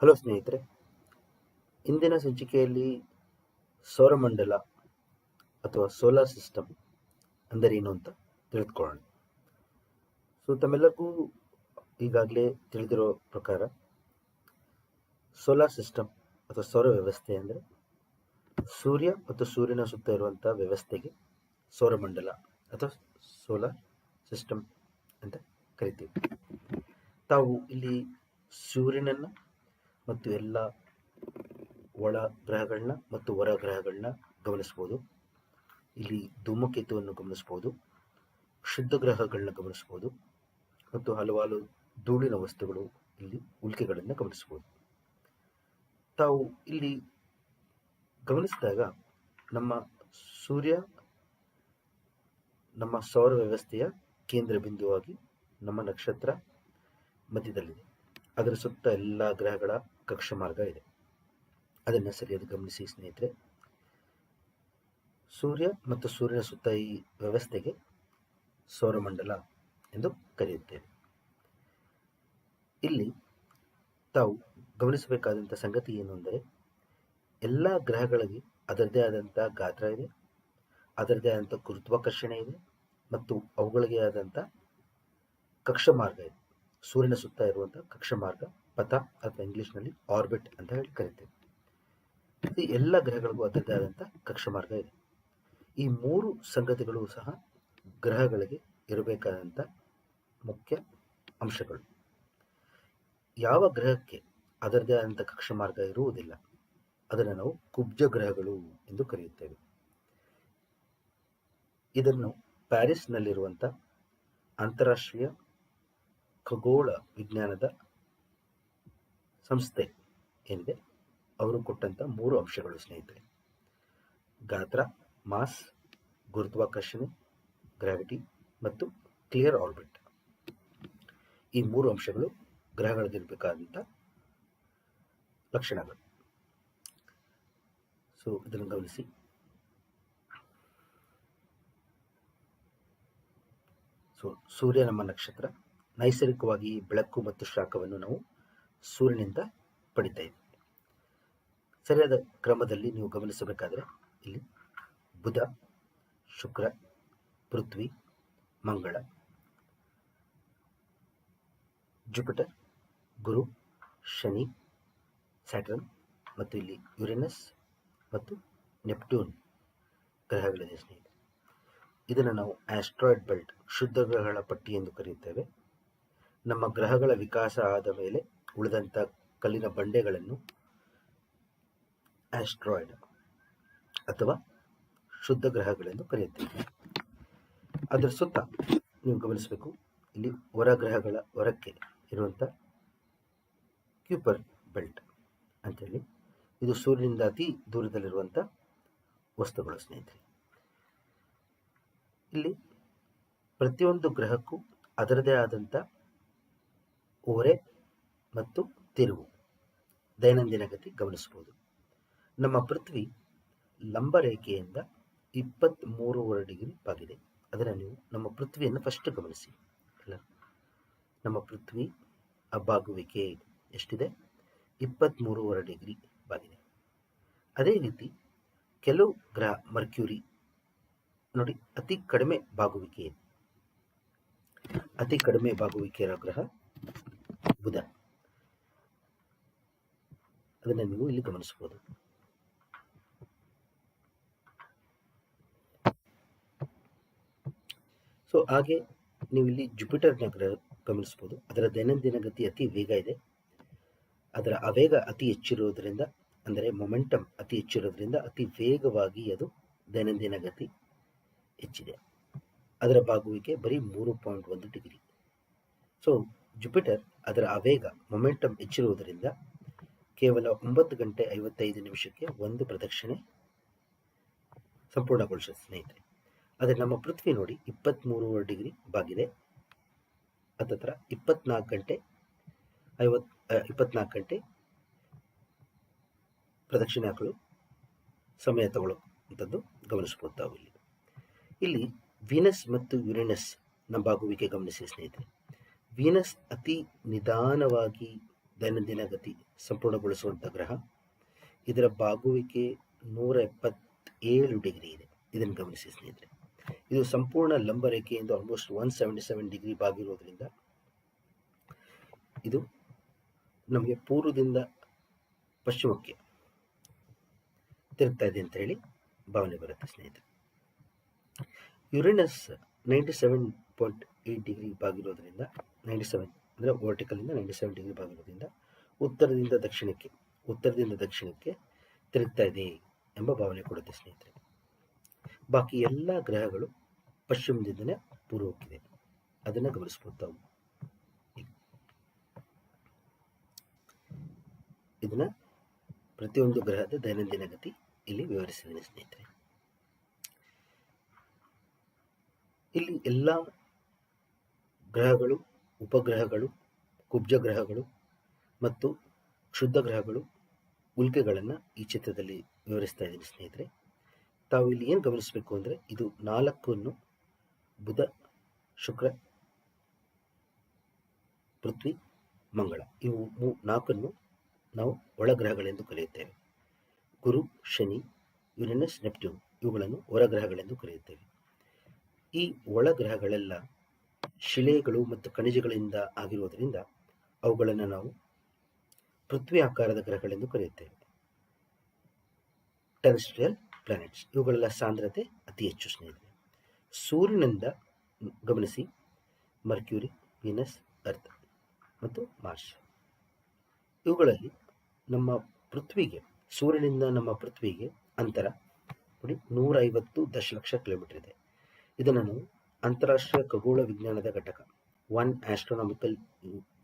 Hello ಸ್ನೇಹಿತರೆ, ಇಂದಿನ ಸಂಚಿಕೆಯಲ್ಲಿ ಸೌರಮಂಡಲ ಅಥವಾ ಸೋಲಾರ್ ಸಿಸ್ಟಮ್ ಅಂದರೇನು ಅಂತ ತಿಳಿದುಕೊಳ್ಳೋಣ. ಸೊ ತಮ್ಮೆಲ್ಲರಿಗೂ ಈಗಾಗಲೇ ತಿಳಿದಿರೋ ಪ್ರಕಾರ ಸೋಲಾರ್ ಸಿಸ್ಟಮ್ ಅಥವಾ ಸೌರ ವ್ಯವಸ್ಥೆ ಅಂದರೆ ಸೂರ್ಯ ಮತ್ತು ಸೂರ್ಯನ ಸುತ್ತ ಇರುವಂಥ ವ್ಯವಸ್ಥೆಗೆ ಸೌರಮಂಡಲ ಅಥವಾ ಸೋಲಾರ್ ಸಿಸ್ಟಮ್ ಅಂತ ಕರಿತೀವಿ. ತಾವು ಇಲ್ಲಿ ಸೂರ್ಯನನ್ನು ಮತ್ತು ಎಲ್ಲ ಒಳ ಗ್ರಹಗಳನ್ನ ಮತ್ತು ಹೊರ ಗ್ರಹಗಳನ್ನ ಗಮನಿಸ್ಬೋದು. ಇಲ್ಲಿ ಧೂಮಕೇತುವನ್ನು ಗಮನಿಸ್ಬೋದು. ಶುದ್ಧ ಗ್ರಹಗಳನ್ನ ಗಮನಿಸ್ಬೋದು. ಮತ್ತು ಹಲವಾರು ಧೂಳಿನ ವಸ್ತುಗಳು ಇಲ್ಲಿ ಉಲ್ಕೆಗಳನ್ನು ಗಮನಿಸ್ಬೋದು. ತಾವು ಇಲ್ಲಿ ಗಮನಿಸಿದಾಗ ನಮ್ಮ ಸೂರ್ಯ, ನಮ್ಮ ಸೌರ ವ್ಯವಸ್ಥೆಯ ಕೇಂದ್ರ ಬಿಂದುವಾಗಿ ನಮ್ಮ ನಕ್ಷತ್ರ ಮಧ್ಯದಲ್ಲಿದೆ. ಅದರ ಸುತ್ತ ಎಲ್ಲ ಗ್ರಹಗಳ ಕಕ್ಷ ಮಾರ್ಗ ಇದೆ. ಅದನ್ನು ಸರಿಯಾಗಿ ಗಮನಿಸಿ ಸ್ನೇಹಿತರೆ. ಸೂರ್ಯ ಮತ್ತು ಸೂರ್ಯನ ಸುತ್ತ ಈ ವ್ಯವಸ್ಥೆಗೆ ಸೌರಮಂಡಲ ಎಂದು ಕರೆಯುತ್ತೇವೆ. ಇಲ್ಲಿ ತಾವು ಗಮನಿಸಬೇಕಾದಂಥ ಸಂಗತಿ ಏನು ಅಂದರೆ, ಎಲ್ಲ ಗ್ರಹಗಳಿಗೆ ಅದರದೇ ಆದಂಥ ಗಾತ್ರ ಇದೆ ಅದರದೇ ಆದಂಥ ಗುರುತ್ವಾಕರ್ಷಣೆ ಇದೆ ಮತ್ತು ಅವುಗಳಿಗೆ ಆದಂಥ ಕಕ್ಷ ಮಾರ್ಗ ಇದೆ. ಸೂರ್ಯನ ಸುತ್ತ ಇರುವಂಥ ಕಕ್ಷ ಮಾರ್ಗ ಪಥ ಅಥವಾ ಇಂಗ್ಲಿಷ್ನಲ್ಲಿ ಆರ್ಬಿಟ್ ಅಂತ ಹೇಳಿ ಕರಿತೇವೆ. ಈ ಎಲ್ಲ ಗ್ರಹಗಳಿಗೂ ಅದರದೇ ಆದಂಥ ಕಕ್ಷ ಮಾರ್ಗ ಇದೆ. ಈ ಮೂರು ಸಂಗತಿಗಳು ಸಹ ಗ್ರಹಗಳಿಗೆ ಇರಬೇಕಾದಂಥ ಮುಖ್ಯ ಅಂಶಗಳು. ಯಾವ ಗ್ರಹಕ್ಕೆ ಅದರದೇ ಆದಂಥ ಕಕ್ಷ ಮಾರ್ಗ ಇರುವುದಿಲ್ಲ, ಅದನ್ನು ನಾವು ಕುಬ್ಜ ಗ್ರಹಗಳು ಎಂದು ಕರೆಯುತ್ತೇವೆ. ಇದನ್ನು ಪ್ಯಾರಿಸ್ನಲ್ಲಿರುವಂಥ ಅಂತಾರಾಷ್ಟ್ರೀಯ ಖಗೋಳ ವಿಜ್ಞಾನದ ಸಂಸ್ಥೆ ಏನಿದೆ ಅವರು ಕೊಟ್ಟಂಥ ಮೂರು ಅಂಶಗಳು ಸ್ನೇಹಿತರೆ. ಗಾತ್ರ, ಮಾಸ್, ಗುರುತ್ವಾಕರ್ಷಣೆ ಗ್ರಾವಿಟಿ ಮತ್ತು ಕ್ಲಿಯರ್ ಆರ್ಬಿಟ್ ಈ ಮೂರು ಅಂಶಗಳು ಗ್ರಹಗಳಲ್ಲಿರಬೇಕಾದಂಥ ಲಕ್ಷಣಗಳು. ಸೊ ಇದನ್ನು ಗಮನಿಸಿ. ಸೊ ಸೂರ್ಯ ನಮ್ಮ ನಕ್ಷತ್ರ. ನೈಸರ್ಗಿಕವಾಗಿ ಬೆಳಕು ಮತ್ತು ಶಾಖವನ್ನು ನಾವು ಸೂರ್ಯನಿಂದ ಪಡಿತಾ ಇದ್ದೀವಿ ಸರಿಯಾದ ಕ್ರಮದಲ್ಲಿ ನೀವು ಗಮನಿಸಬೇಕಾದರೆ ಇಲ್ಲಿ ಬುಧ, ಶುಕ್ರ, ಪೃಥ್ವಿ, ಮಂಗಳ, ಜುಪಿಟರ್, ಗುರು, ಶನಿ, ಸ್ಯಾಟರ್ನ್ ಮತ್ತು ಇಲ್ಲಿ ಯುರೇನಸ್ ಮತ್ತು ನೆಪ್ಟ್ಯೂನ್ ಗ್ರಹಗಳಿದೆ ಸ್ನೇಹಿತರೆ. ಇದನ್ನು ನಾವು ಆಸ್ಟ್ರಾಯ್ಡ್ ಬೆಲ್ಟ್ ಶುದ್ಧ ಗ್ರಹಗಳ ಪಟ್ಟಿ ಎಂದು ಕರೆಯುತ್ತೇವೆ. ನಮ್ಮ ಗ್ರಹಗಳ ವಿಕಾಸ ಆದ ಮೇಲೆ ಉಳಿದಂಥ ಕಲ್ಲಿನ ಬಂಡೆಗಳನ್ನು ಆಸ್ಟ್ರಾಯ್ಡ್ ಅಥವಾ ಶುದ್ಧ ಗ್ರಹಗಳೆಂದು ಕರೆಯುತ್ತೇವೆ. ಅದರ ಸುತ್ತ ನೀವು ಗಮನಿಸಬೇಕು. ಇಲ್ಲಿ ಹೊರ ಗ್ರಹಗಳ ಹೊರಕ್ಕೆ ಇರುವಂಥ ಕ್ಯೂಪರ್ ಬೆಲ್ಟ್ ಅಂಥೇಳಿ ಇದು ಸೂರ್ಯನಿಂದ ಅತಿ ದೂರದಲ್ಲಿರುವಂಥ ವಸ್ತುಗಳು ಸ್ನೇಹಿತರೆ. ಇಲ್ಲಿ ಪ್ರತಿಯೊಂದು ಗ್ರಹಕ್ಕೂ ಅದರದೇ ಆದಂಥ ಓರೆ ಮತ್ತು ತಿರುವು. ದೈನಂದಿನ ಗತಿ ಗಮನಿಸಬಹುದು. ನಮ್ಮ ಪೃಥ್ವಿ ಲಂಬ ರೇಖೆಯಿಂದ ಇಪ್ಪತ್ತ್ಮೂರುವರೆ ಡಿಗ್ರಿ ಬಾಗಿದೆ. ಅದರ ನೀವು ನಮ್ಮ ಪೃಥ್ವಿಯನ್ನು ಫಸ್ಟ್ ಗಮನಿಸಿ. ಅಲ್ಲ? ನಮ್ಮ ಪೃಥ್ವಿ ಅಬ್ಬಾಗುವಿಕೆ ಎಷ್ಟಿದೆ? ಇಪ್ಪತ್ತ್ಮೂರುವರೆ ಡಿಗ್ರಿ ಬಾಗಿದೆ. ಅದೇ ರೀತಿ ಕೆಲವು ಗ್ರಹ ಮರ್ಕ್ಯೂರಿ, ನೋಡಿ, ಅತಿ ಕಡಿಮೆ ಬಾಗುವಿಕೆ. ಅತಿ ಕಡಿಮೆ ಬಾಗುವಿಕೆಯ ಗ್ರಹ ಬುಧ. ಅದನ್ನು ನೀವು ಇಲ್ಲಿ ಗಮನಿಸಬಹುದು. ಸೊ ಹಾಗೆ ನೀವು ಇಲ್ಲಿ ಜುಪಿಟರ್ನ ಗಮನಿಸ್ಬೋದು ಅದರ ದೈನಂದಿನ ಗತಿ ಅತಿ ವೇಗ ಇದೆ. ಅದರ ಅವೇಗ ಅತಿ ಹೆಚ್ಚಿರುವುದರಿಂದ, ಅಂದರೆ ಮೊಮೆಂಟಮ್ ಅತಿ ಹೆಚ್ಚಿರೋದ್ರಿಂದ ಅತಿ ವೇಗವಾಗಿ ಅದು ದೈನಂದಿನ ಗತಿ ಹೆಚ್ಚಿದೆ. ಅದರ ಬಾಗುವಿಕೆ ಬರೀ ಮೂರು ಪಾಯಿಂಟ್ ಒಂದು ಡಿಗ್ರಿ. ಸೊ ಜುಪಿಟರ್ ಅದರ ಅವೇಗ ಮೊಮೆಂಟಮ್ ಹೆಚ್ಚಿರುವುದರಿಂದ ಕೇವಲ ಒಂಬತ್ತು ಗಂಟೆ ಐವತ್ತೈದು ನಿಮಿಷಕ್ಕೆ ಒಂದು ಪ್ರದಕ್ಷಿಣೆ ಸಂಪೂರ್ಣಗೊಳಿಸ ಸ್ನೇಹಿತರೆ. ಆದರೆ ನಮ್ಮ ಪೃಥ್ವಿ ನೋಡಿ ಇಪ್ಪತ್ತ್ಮೂರುವರೆ ಡಿಗ್ರಿ ಬಾಗಿದೆ. ಅದತ್ರ ಇಪ್ಪತ್ನಾಲ್ಕು ಗಂಟೆ ಐವತ್ತು ಇಪ್ಪತ್ನಾಲ್ಕು ಗಂಟೆ ಪ್ರದಕ್ಷಿಣೆ ಹಾಕಲು ಸಮಯ ತಗೊಳ್ಳುವಂಥದ್ದು ಗಮನಿಸ್ಬೋದು ತಾವು ಇಲ್ಲಿ. ಇಲ್ಲಿ ವೀನಸ್ ಮತ್ತು ಯುರೇನಸ್ ನಂಬಾಗುವಿಕೆ ಬಾಗುವಿಕೆ ಗಮನಿಸಿ ಸ್ನೇಹಿತರೆ. ವೀನಸ್ ಅತಿ ನಿಧಾನವಾಗಿ ದೈನಂದಿನ ಗತಿ ಸಂಪೂರ್ಣಗೊಳಿಸುವಂಥ ಗ್ರಹ. ಇದರ ಬಾಗುವಿಕೆ ನೂರ ಎಪ್ಪತ್ತೇಳು ಡಿಗ್ರಿ ಇದೆ. ಇದನ್ನು ಗಮನಿಸಿ ಸ್ನೇಹಿತರೆ. ಇದು ಸಂಪೂರ್ಣ ಲಂಬ ರೇಖೆಯಿಂದ almost one seventy seven degree ಬಾಗಿರೋದ್ರಿಂದ ಇದು ನಮಗೆ ಪೂರ್ವದಿಂದ ಪಶ್ಚಿಮಕ್ಕೆ ತಿರುಗ್ತಾ ಇದೆ ಅಂತ ಹೇಳಿ ಭಾವನೆ ಬರುತ್ತೆ ಸ್ನೇಹಿತರೆ. Uranus ninety seven point eight degree ಬಾಗಿರೋದ್ರಿಂದ ninety seven ಅಂದರೆ ವರ್ಟಿಕಲಿಂದ ನೈಂಟಿ ಸೆವೆನ್ ಡಿಗ್ರಿ ಭಾಗದಿಂದ ಉತ್ತರದಿಂದ ದಕ್ಷಿಣಕ್ಕೆ ಉತ್ತರದಿಂದ ದಕ್ಷಿಣಕ್ಕೆ ತಿರುಗ್ತಾ ಇದೆ ಎಂಬ ಭಾವನೆ ಕೊಡುತ್ತೆ ಸ್ನೇಹಿತರೆ. ಬಾಕಿ ಎಲ್ಲ ಗ್ರಹಗಳು ಪಶ್ಚಿಮದಿಂದಲೇ ಪೂರ್ವಕ್ಕಿದೆ. ಅದನ್ನು ಗಮನಿಸ್ಬೋದು ತಾವು. ಇದನ್ನ ಪ್ರತಿಯೊಂದು ಗ್ರಹದ ದೈನಂದಿನ ಗತಿ ಇಲ್ಲಿ ವಿವರಿಸಿದ್ದೇನೆ ಸ್ನೇಹಿತರೆ. ಇಲ್ಲಿ ಎಲ್ಲ ಗ್ರಹಗಳು ಉಪಗ್ರಹಗಳು ಕುಬ್ಜ ಗ್ರಹಗಳು ಮತ್ತು ಕ್ಷುದ್ಧ ಗ್ರಹಗಳು ಉಲ್ಕೆಗಳನ್ನು ಈ ಚಿತ್ರದಲ್ಲಿ ವಿವರಿಸ್ತಾ ಇದ್ದೀನಿ ಸ್ನೇಹಿತರೆ. ತಾವು ಇಲ್ಲಿ ಏನು ಗಮನಿಸಬೇಕು ಅಂದರೆ ಇದು ನಾಲ್ಕನ್ನು ಬುಧ, ಶುಕ್ರ, ಪೃಥ್ವಿ, ಮಂಗಳ. ಇವು ಮೂ, ನಾಲ್ಕನ್ನು ನಾವು ಒಳಗ್ರಹಗಳೆಂದು ಕರೆಯುತ್ತೇವೆ. ಗುರು, ಶನಿ, ಯುರೆನಸ್, ನೆಪ್ಟ್ಯೂನ್ ಇವುಗಳನ್ನು ಹೊರಗ್ರಹಗಳೆಂದು ಕರೆಯುತ್ತೇವೆ. ಈ ಒಳಗ್ರಹಗಳೆಲ್ಲ ಶಿಲೆಗಳು ಮತ್ತು ಖನಿಜಗಳಿಂದ ಆಗಿರುವುದರಿಂದ ಅವುಗಳನ್ನು ನಾವು ಪೃಥ್ವಿ ಆಕಾರದ ಗ್ರಹಗಳೆಂದು ಕರೆಯುತ್ತೇವೆ. ಟೆರೆಸ್ಟ್ರಿಯಲ್ ಪ್ಲಾನೆಟ್ಸ್ ಇವುಗಳೆಲ್ಲ ಸಾಂದ್ರತೆ ಅತಿ ಹೆಚ್ಚು ಸ್ನೇಹಿತರೆ. ಸೂರ್ಯನಿಂದ ಗಮನಿಸಿ ಮರ್ಕ್ಯೂರಿ ವೀನಸ್ ಅರ್ಥ ಮತ್ತು ಮಾರ್ಸ್ ಇವುಗಳಲ್ಲಿ ನಮ್ಮ ಪೃಥ್ವಿಗೆ, ಸೂರ್ಯನಿಂದ ನಮ್ಮ ಪೃಥ್ವಿಗೆ ಅಂತರ ನೋಡಿ ನೂರೈವತ್ತು ದಶಲಕ್ಷ ಕಿಲೋಮೀಟರ್ ಇದೆ. ಇದನ್ನು ನಾವು ಅಂತಾರಾಷ್ಟ್ರೀಯ ಖಗೋಳ ವಿಜ್ಞಾನದ ಘಟಕ ಒನ್ ಆಸ್ಟ್ರೋನಾಮಿಕಲ್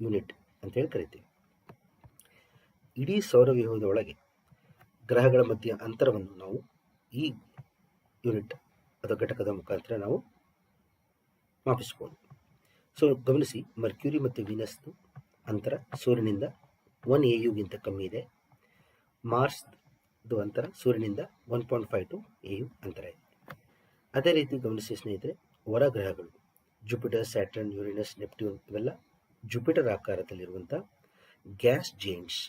ಯೂನಿಟ್ ಅಂತೇಳಿ ಕರಿತೀವಿ. ಇಡೀ ಸೌರವ್ಯೂಹದ ಒಳಗೆ ಗ್ರಹಗಳ ಮಧ್ಯೆ ಅಂತರವನ್ನು ನಾವು ಈ ಯೂನಿಟ್ ಅಥವಾ ಘಟಕದ ಮುಖಾಂತರ ನಾವು ಮಾಪಿಸ್ಬೋದು. ಸೊ, ಗಮನಿಸಿ ಮರ್ಕ್ಯೂರಿ ಮತ್ತು ವೀನಸ್ದು ಅಂತರ ಸೂರ್ಯನಿಂದ ಒನ್ ಎ ಯುಗಿಂತ ಕಮ್ಮಿ ಇದೆ. ಮಾರ್ಸ್ದು ಅಂತರ ಸೂರ್ಯನಿಂದ one point five two A U ಅಂತರ ಇದೆ. ಅದೇ ರೀತಿ ಗಮನಿಸಿ ಸ್ನೇಹಿತರೆ ಹೊರ ಗ್ರಹಗಳು ಜುಪಿಟರ್ ಸ್ಯಾಟರ್ನ್ ಯುರೇನಸ್ ನೆಪ್ಟ್ಯೂನ್ ಇವೆಲ್ಲ ಜುಪಿಟರ್ ಆಕಾರದಲ್ಲಿರುವಂಥ ಗ್ಯಾಸ್ ಜೇಂಟ್ಸ್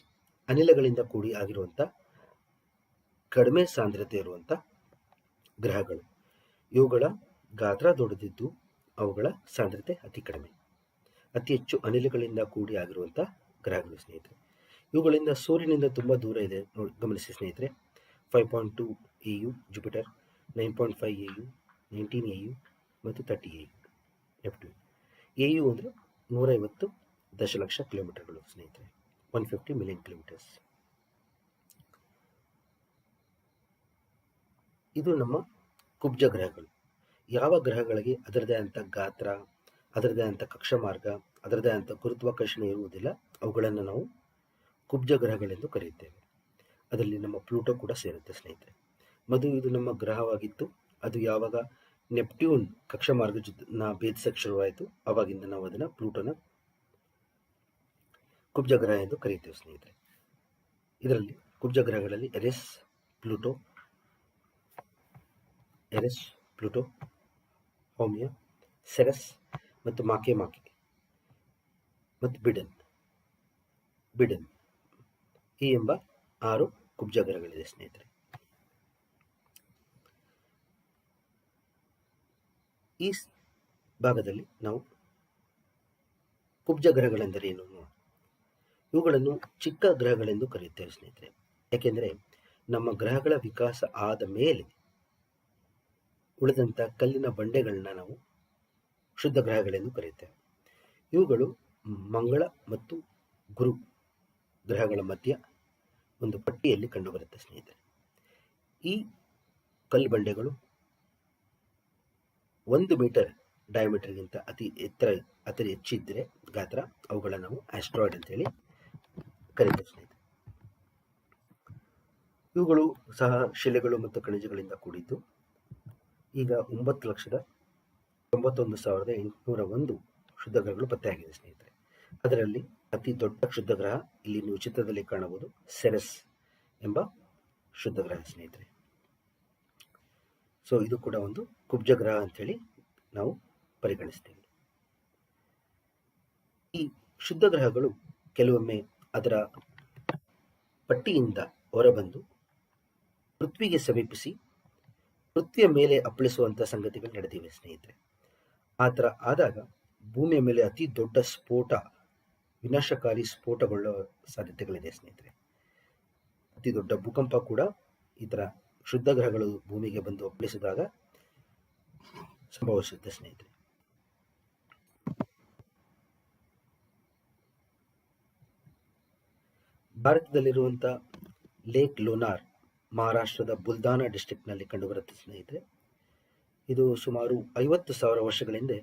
ಅನಿಲಗಳಿಂದ ಕೂಡಿ ಆಗಿರುವಂಥ ಕಡಿಮೆ ಸಾಂದ್ರತೆ ಇರುವಂಥ ಗ್ರಹಗಳು. ಇವುಗಳ ಗಾತ್ರ ದೊಡ್ಡದಿದ್ದು ಅವುಗಳ ಸಾಂದ್ರತೆ ಅತಿ ಕಡಿಮೆ. ಅತಿ ಹೆಚ್ಚು ಅನಿಲಗಳಿಂದ ಕೂಡಿ ಆಗಿರುವಂಥ ಗ್ರಹಗಳು ಸ್ನೇಹಿತರೆ. ಇವುಗಳಿಂದ ಸೂರ್ಯನಿಂದ ತುಂಬ ದೂರ ಇದೆ, ನೋಡಿ ಗಮನಿಸಿ ಸ್ನೇಹಿತರೆ. Five point two A U Jupiter nine point five A U nineteen A U ಮತ್ತು thirty eight F two A U ಅಂದರೆ ನೂರೈವತ್ತು ದಶಲಕ್ಷ ಕಿಲೋಮೀಟರ್ಗಳು, ಸ್ನೇಹಿತರೆ. ಒನ್ ಫಿಫ್ಟಿ ಮಿಲಿಯನ್ ಕಿಲೋಮೀಟರ್ಸ್ ಇದು ನಮ್ಮ ಕುಬ್ಜ ಗ್ರಹಗಳು. ಯಾವ ಗ್ರಹಗಳಿಗೆ ಅದರದೇ ಆದಂಥ ಗಾತ್ರ ಅದರದೇ ಆದಂಥ ಕಕ್ಷಮಾರ್ಗ ಅದರದೇ ಆದಂಥ ಗುರುತ್ವಾಕರ್ಷಣೆ ಇರುವುದಿಲ್ಲ, ಅವುಗಳನ್ನು ನಾವು ಕುಬ್ಜ ಗ್ರಹಗಳೆಂದು ಕರೆಯುತ್ತೇವೆ. ಅದರಲ್ಲಿ ನಮ್ಮ ಪ್ಲೂಟೋ ಕೂಡ ಸೇರುತ್ತೆ, ಸ್ನೇಹಿತರೆ. ಮದುವೆ ಇದು ನಮ್ಮ ಗ್ರಹವಾಗಿತ್ತು. ಅದು ಯಾವಾಗ ನೆಪ್ಟ್ಯೂನ್ ಕಕ್ಷಮಾರ್ಗ ಜೊತೆ ಭೇದಿಸಕ್ಕೆ ಶುರುವಾಯಿತು. ಅವಾಗಿಂದ ನಾವು ಅದನ್ನು ಪ್ಲೂಟೋನ ಕುಬ್ಜ ಗ್ರಹ ಎಂದು ಕರೆಯುತ್ತೇವೆ ಸ್ನೇಹಿತರೆ. ಇದರಲ್ಲಿ ಕುಬ್ಜ ಗ್ರಹಗಳಲ್ಲಿ ಎರೆಸ್ ಪ್ಲೂಟೋ ಎರೆಸ್ ಪ್ಲೂಟೋ, ಹೋಮಿಯಾ, ಸೆರೆಸ್ ಮತ್ತು ಮಾಕೆ ಮಾಕೆ ಮತ್ತು ಬಿಡನ್ ಬಿಡನ್ ಈ ಎಂಬ ಆರು ಕುಬ್ಜ ಗ್ರಹಗಳಿದೆ ಸ್ನೇಹಿತರೆ. ಈ ಭಾಗದಲ್ಲಿ ನಾವು ಕುಬ್ಜ ಗ್ರಹಗಳೆಂದರೆ ಏನು ಇವುಗಳನ್ನು ಚಿಕ್ಕ ಗ್ರಹಗಳೆಂದು ಕರೆಯುತ್ತೇವೆ ಸ್ನೇಹಿತರೆ. ಯಾಕೆಂದರೆ ನಮ್ಮ ಗ್ರಹಗಳ ವಿಕಾಸ ಆದ ಮೇಲೆ ಉಳಿದಂಥ ಕಲ್ಲಿನ ಬಂಡೆಗಳನ್ನ ನಾವು ಶುದ್ಧ ಗ್ರಹಗಳೆಂದು ಕರೆಯುತ್ತೇವೆ. ಇವುಗಳು ಮಂಗಳ ಮತ್ತು ಗುರು ಗ್ರಹಗಳ ಮಧ್ಯ ಒಂದು ಪಟ್ಟಿಯಲ್ಲಿ ಕಂಡುಬರುತ್ತೆ ಸ್ನೇಹಿತರೆ. ಈ ಕಲ್ಲು ಬಂಡೆಗಳು ಒಂದು ಮೀಟರ್ ಡಯಾಮೀಟರ್ಗಿಂತ ಅತಿ ಎತ್ತರ, ಅತಿ ಹೆಚ್ಚಿದ್ದರೆ ಗಾತ್ರ, ಅವುಗಳನ್ನು ನಾವು ಆಸ್ಟ್ರಾಯ್ಡ್ ಅಂತೇಳಿ ಕರೀತೇವೆ ಸ್ನೇಹಿತರೆ ಇವುಗಳು ಸಹ ಶಿಲೆಗಳು ಮತ್ತು ಖನಿಜಗಳಿಂದ ಕೂಡಿದ್ದು. ಈಗ ಒಂಬತ್ತು ಲಕ್ಷದ ತೊಂಬತ್ತೊಂದು ಸಾವಿರದ ಎಂಟುನೂರ ಒಂದು ಶುದ್ಧ ಗ್ರಹಗಳು ಪತ್ತೆಯಾಗಿದೆ, ಸ್ನೇಹಿತರೆ. ಅದರಲ್ಲಿ ಅತಿ ದೊಡ್ಡ ಶುದ್ಧ ಗ್ರಹ ಇಲ್ಲಿ ನೀವು ಚಿತ್ರದಲ್ಲಿ ಕಾಣಬಹುದು, ಸೆರೆಸ್ ಎಂಬ ಶುದ್ಧ ಗ್ರಹ, ಸ್ನೇಹಿತರೆ. ಸೊ ಇದು ಕೂಡ ಒಂದು ಕುಬ್ಜ ಗ್ರಹ ಅಂಥೇಳಿ ನಾವು ಪರಿಗಣಿಸ್ತೇವೆ. ಈ ಶುದ್ಧ ಗ್ರಹಗಳು ಕೆಲವೊಮ್ಮೆ ಅದರ ಪಟ್ಟಿಯಿಂದ ಹೊರಬಂದು ಪೃಥ್ವಿಗೆ ಸಮೀಪಿಸಿ ಪೃಥ್ವಿಯ ಮೇಲೆ ಅಪ್ಪಳಿಸುವಂಥ ಸಂಗತಿಗಳು ನಡೆದಿವೆ ಸ್ನೇಹಿತರೆ. ಆ ಥರ ಆದಾಗ ಭೂಮಿಯ ಮೇಲೆ ಅತಿ ದೊಡ್ಡ ಸ್ಫೋಟ, ವಿನಾಶಕಾರಿ ಸ್ಫೋಟಗೊಳ್ಳುವ ಸಾಧ್ಯತೆಗಳಿದೆ ಸ್ನೇಹಿತರೆ. ಅತಿ ದೊಡ್ಡ ಭೂಕಂಪ ಕೂಡ ಈ ಥರ ಶುದ್ಧ ಗ್ರಹಗಳು ಭೂಮಿಗೆ ಬಂದು ಅಪ್ಪಳಿಸಿದಾಗ ಸಂಭವಿಸುತ್ತೆ ಸ್ನೇಹಿತರೆ. ಭಾರತದಲ್ಲಿರುವಂಥ ಲೇಕ್ ಲೋನಾರ್ ಮಹಾರಾಷ್ಟ್ರದ ಬುಲ್ದಾನ ಡಿಸ್ಟ್ರಿಕ್ಟ್ನಲ್ಲಿ ಕಂಡುಬರುತ್ತೆ ಸ್ನೇಹಿತರೆ. ಇದು ಸುಮಾರು ಐವತ್ತು ಸಾವಿರ ವರ್ಷಗಳ ಹಿಂದೆ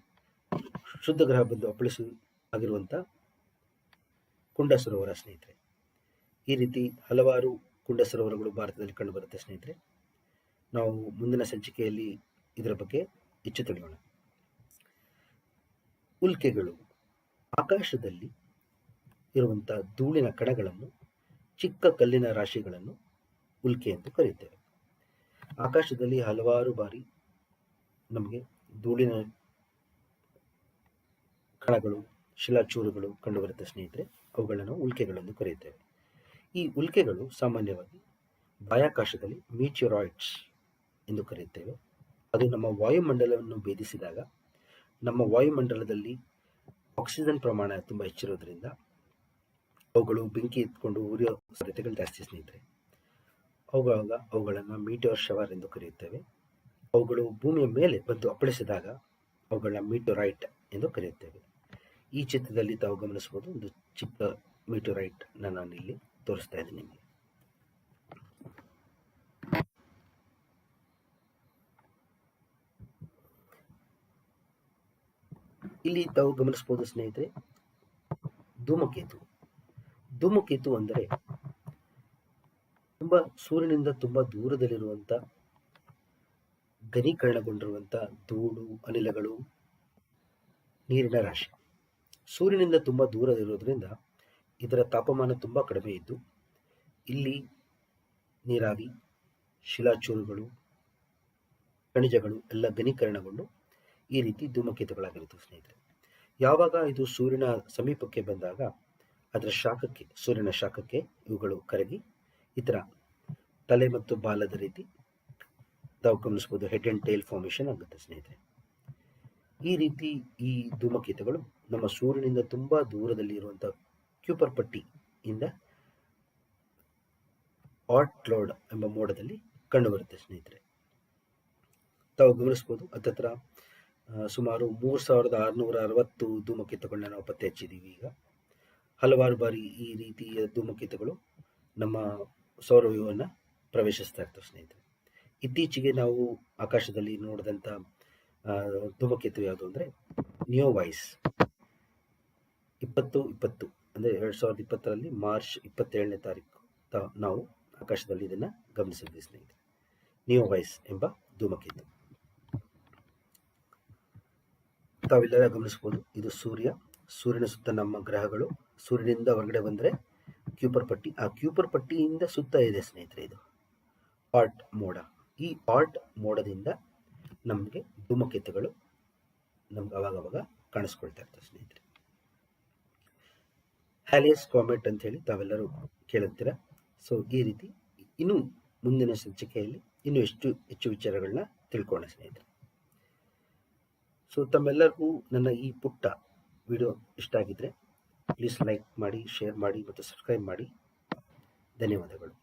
ಶುದ್ಧ ಗ್ರಹ ಬಂದು ಅಪ್ಪಳಿಸಿ ಆಗಿರುವಂಥ ಕುಂಡ ಸರೋವರ ಸ್ನೇಹಿತರೆ. ಈ ರೀತಿ ಹಲವಾರು ಕುಂಡ ಸರೋವರಗಳು ಭಾರತದಲ್ಲಿ ಕಂಡುಬರುತ್ತೆ ಸ್ನೇಹಿತರೆ. ನಾವು ಮುಂದಿನ ಸಂಚಿಕೆಯಲ್ಲಿ ಇದರ ಬಗ್ಗೆ ಹೆಚ್ಚು ತಿಳಿಯೋಣ ಉಲ್ಕೆಗಳು. ಆಕಾಶದಲ್ಲಿ ಇರುವಂಥ ಧೂಳಿನ ಕಣಗಳನ್ನು, ಚಿಕ್ಕ ಕಲ್ಲಿನ ರಾಶಿಗಳನ್ನು ಉಲ್ಕೆ ಎಂದು ಕರೆಯುತ್ತೇವೆ. ಆಕಾಶದಲ್ಲಿ ಹಲವಾರು ಬಾರಿ ನಮಗೆ ಧೂಳಿನ ಕಣಗಳು, ಶಿಲಾಚೂರುಗಳು ಕಂಡುಬರುತ್ತೆ ಸ್ನೇಹಿತರೆ. ಅವುಗಳನ್ನು ಉಲ್ಕೆಗಳೆಂದು ಕರೆಯುತ್ತೇವೆ. ಈ ಉಲ್ಕೆಗಳು ಸಾಮಾನ್ಯವಾಗಿ ಬಾಹ್ಯಾಕಾಶದಲ್ಲಿ ಮೀಚುರಾಯ್ಡ್ಸ್ ಎಂದು ಕರೆಯುತ್ತೇವೆ. ಅದು ನಮ್ಮ ವಾಯುಮಂಡಲವನ್ನು ಭೇದಿಸಿದಾಗ ನಮ್ಮ ವಾಯುಮಂಡಲದಲ್ಲಿ ಆಕ್ಸಿಜನ್ ಪ್ರಮಾಣ ತುಂಬ ಹೆಚ್ಚಿರೋದ್ರಿಂದ ಅವುಗಳು ಬೆಂಕಿ ಎತ್ಕೊಂಡು ಉರಿಯೋ ಸಾಧ್ಯತೆಗಳು ಜಾಸ್ತಿ ಸ್ನೇಹಿತರೆ. ಅವುಗಳಾಗ ಅವುಗಳನ್ನು ಮೀಟೋರ್ ಶವರ್ ಎಂದು ಕರೆಯುತ್ತೇವೆ. ಅವುಗಳು ಭೂಮಿಯ ಮೇಲೆ ಬಂದು ಅಪ್ಪಳಿಸಿದಾಗ ಅವುಗಳನ್ನ ಮೀಟೊರೈಟ್ ಎಂದು ಕರೆಯುತ್ತೇವೆ. ಈ ಚಿತ್ರದಲ್ಲಿ ತಾವು ಗಮನಿಸಬಹುದು ಒಂದು ಚಿಕ್ಕ ಮೀಟೊರೈಟ್ ನಾನು ಇಲ್ಲಿ ತೋರಿಸ್ತಾ ಇದ್ದೀನಿ ನಿಮಗೆ. ಇಲ್ಲಿ ತಾವು ಗಮನಿಸಬಹುದು ಸ್ನೇಹಿತರೆ, ಧೂಮಕೇತು. ಧೂಮಕೇತು ಅಂದರೆ ತುಂಬ ಸೂರ್ಯನಿಂದ ತುಂಬ ದೂರದಲ್ಲಿರುವಂಥ ಘನೀಕರಣಗೊಂಡಿರುವಂಥ ಧೂಳು, ಅನಿಲಗಳು, ನೀರಿನ ರಾಶಿ. ಸೂರ್ಯನಿಂದ ತುಂಬ ದೂರದಲ್ಲಿರೋದ್ರಿಂದ ಇದರ ತಾಪಮಾನ ತುಂಬ ಕಡಿಮೆ ಇದ್ದು, ಇಲ್ಲಿ ನೀರಾವಿ, ಶಿಲಾಚೂರುಗಳು, ಖನಿಜಗಳು ಎಲ್ಲ ಘನೀಕರಣಗೊಂಡು ಈ ರೀತಿ ಧೂಮಕೇತುಗಳಾಗಿರುತ್ತೆ ಸ್ನೇಹಿತರೆ. ಯಾವಾಗ ಇದು ಸೂರ್ಯನ ಸಮೀಪಕ್ಕೆ ಬಂದಾಗ, ಅದರ ಶಾಖಕ್ಕೆ, ಸೂರ್ಯನ ಶಾಖಕ್ಕೆ ಇವುಗಳು ಕರಗಿ ಥರ ತಲೆ ಮತ್ತು ಬಾಲದ ರೀತಿ ತಾವು ಗಮನಿಸ್ಬೋದು ಹೆಡ್ ಆ್ಯಂಡ್ ಟೇಲ್ ಫಾರ್ಮೇಷನ್ ಆಗುತ್ತೆ, ಸ್ನೇಹಿತರೆ. ಈ ರೀತಿ ಈ ಧೂಮಕೇತುಗಳು ನಮ್ಮ ಸೂರ್ಯನಿಂದ ತುಂಬ ದೂರದಲ್ಲಿ ಇರುವಂಥ ಕ್ಯೂಪರ್ ಪಟ್ಟಿಯಿಂದ ಆಟ್ ಲೋಡ್ ಎಂಬ ಮೋಡದಲ್ಲಿ ಕಂಡುಬರುತ್ತೆ, ಸ್ನೇಹಿತರೆ. ತಾವು ಗಮನಿಸ್ಬೋದು ಹತ್ತತ್ರ ಸುಮಾರು ಮೂರು ಸಾವಿರದ ಆರುನೂರ ಅರವತ್ತು ಧೂಮಕೇತುಗಳನ್ನ ನಾವು ಪತ್ತೆ ಹಚ್ಚಿದ್ದೀವಿ ಈಗ. ಹಲವಾರು ಬಾರಿ ಈ ರೀತಿಯ ಧೂಮಕೇತುಗಳು ನಮ್ಮ ಸೌರವ್ಯೂಹವನ್ನು ಪ್ರವೇಶಿಸ್ತಾ ಇರ್ತವೆ ಸ್ನೇಹಿತರೆ. ಇತ್ತೀಚೆಗೆ ನಾವು ಆಕಾಶದಲ್ಲಿ ನೋಡಿದಂಥ ಧೂಮಕೇತು ಯಾವುದು ಅಂದರೆ ನಿಯೋವಾಯ್ಸ್ ಇಪ್ಪತ್ತು ಇಪ್ಪತ್ತು ಅಂದರೆ ಎರಡು ಸಾವಿರದ ಇಪ್ಪತ್ತರಲ್ಲಿ ಮಾರ್ಚ್ ಇಪ್ಪತ್ತೇಳನೇ ತಾರೀಕು ನಾವು ಆಕಾಶದಲ್ಲಿ ಇದನ್ನು ಗಮನಿಸಿದ್ವಿ ಸ್ನೇಹಿತರೆ. ನಿಯೋವಾಯ್ಸ್ ಎಂಬ ಧೂಮಕೇತು ತಾವೆಲ್ಲರ ಗಮನಿಸ್ಬೋದು ಇದು ಸೂರ್ಯ. ಸೂರ್ಯನ ಸುತ್ತ ನಮ್ಮ ಗ್ರಹಗಳು. ಸೂರ್ಯನಿಂದ ಹೊರಗಡೆ ಬಂದರೆ ಕ್ಯೂಪರ್ ಪಟ್ಟಿ. ಆ ಕ್ಯೂಪರ್ ಪಟ್ಟಿಯಿಂದ ಸುತ್ತ ಇದೆ ಸ್ನೇಹಿತರೆ ಇದು. ಆರ್ಟ್ ಮೋಡ. ಈ ಆರ್ಟ್ ಮೋಡದಿಂದ ನಮಗೆ ಧೂಮಕೇತುಗಳು ನಮ್ಗೆ ಅವಾಗವಾಗ ಕಾಣಿಸ್ಕೊಳ್ತಾ ಇರ್ತವೆ ಸ್ನೇಹಿತರೆ. ಹ್ಯಾಲಿಯಸ್ ಕಾಮೆಟ್ ಅಂತ ಹೇಳಿ ತಾವೆಲ್ಲರೂ ಕೇಳುತ್ತೀರ ಸೊ ಈ ರೀತಿ ಇನ್ನೂ ಮುಂದಿನ ಸಂಚಿಕೆಯಲ್ಲಿ ಇನ್ನೂ ಎಷ್ಟು ಹೆಚ್ಚು ವಿಚಾರಗಳನ್ನ ತಿಳ್ಕೊಳ್ಳೋಣ ಸ್ನೇಹಿತರೆ. ಸೊ ತಮ್ಮೆಲ್ಲರಿಗೂ ನನ್ನ ಈ ಪುಟ್ಟ ವಿಡಿಯೋ ಇಷ್ಟ ಆಗಿದ್ರೆ ಪ್ಲೀಸ್ ಲೈಕ್ ಮಾಡಿ ಶೇರ್ ಮಾಡಿ, ಮತ್ತು ಸಬ್ಸ್ಕ್ರೈಬ್ ಮಾಡಿ. ಧನ್ಯವಾದಗಳು.